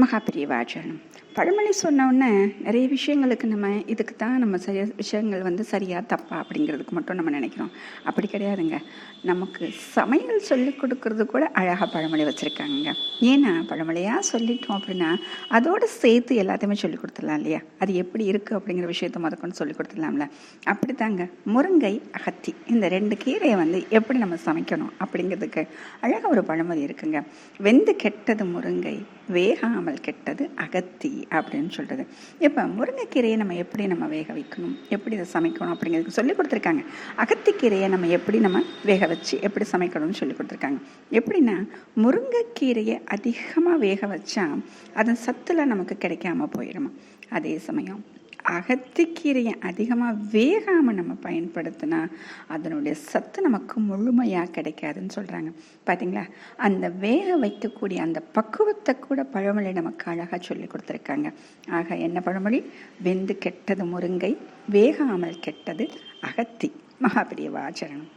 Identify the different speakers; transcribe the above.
Speaker 1: மகாபிரியவாச்சரணம். பழமொழி சொன்னோடனே நிறைய விஷயங்களுக்கு நம்ம இதுக்கு தான் நம்ம செய்ய விஷயங்கள் வந்து சரியாக தப்பா அப்படிங்கிறதுக்கு மட்டும் நம்ம நினைக்கிறோம். அப்படி கிடையாதுங்க. நமக்கு சமையல் சொல்லிக் கொடுக்கறது கூட அழகாக பழமொழி வச்சுருக்காங்க ஏன்னா பழமொழியாக சொல்லிட்டோம் அப்படின்னா அதோடு சேர்த்து எல்லாத்தையுமே சொல்லிக் கொடுத்துடலாம் இல்லையா? அது எப்படி இருக்குது அப்படிங்கிற விஷயத்த முதற்கொண்டு சொல்லி கொடுத்துடலாம்ல. அப்படி தாங்க முருங்கை அகத்தி. இந்த ரெண்டு கீரையை வந்து எப்படி நம்ம சமைக்கணும் அப்படிங்கிறதுக்கு அழகாக ஒரு பழமொழி இருக்குங்க. வெந்து கெட்டது முருங்கை. வேகாமல் கெட்டது அகத்தி அப்படின்னு சொல்கிறது இப்போ முருங்கைக்கீரையை நம்ம எப்படி நம்ம வேக வைக்கணும்? எப்படி இதை சமைக்கணும் அப்படிங்கிறதுக்கு சொல்லி கொடுத்துருக்காங்க. அகத்திக்கீரையை நம்ம எப்படி நம்ம வேக வச்சு எப்படி சமைக்கணும்னு சொல்லி கொடுத்துருக்காங்க. எப்படின்னா முருங்கைக்கீரையை அதிகமாக வேக வச்சா அதன் சத்தில் நமக்கு கிடைக்காம போயிடுமா. அதே சமயம் அகத்திக்கீரையை அதிகமாக வேகாமல் நம்ம பயன்படுத்தினா அதனுடைய சத்து நமக்கு முழுமையாக கிடைக்காதுன்னு சொல்கிறாங்க பார்த்தீங்களா அந்த வேக வைக்கக்கூடிய அந்த பக்குவத்தை கூட பழமொழி நமக்கு அழகாக சொல்லி கொடுத்துருக்காங்க. ஆக என்ன பழமொழி? வெந்து கெட்டது முருங்கை வேகாமல் கெட்டது அகத்தி. மகாபிரிய வாச்சரணம்.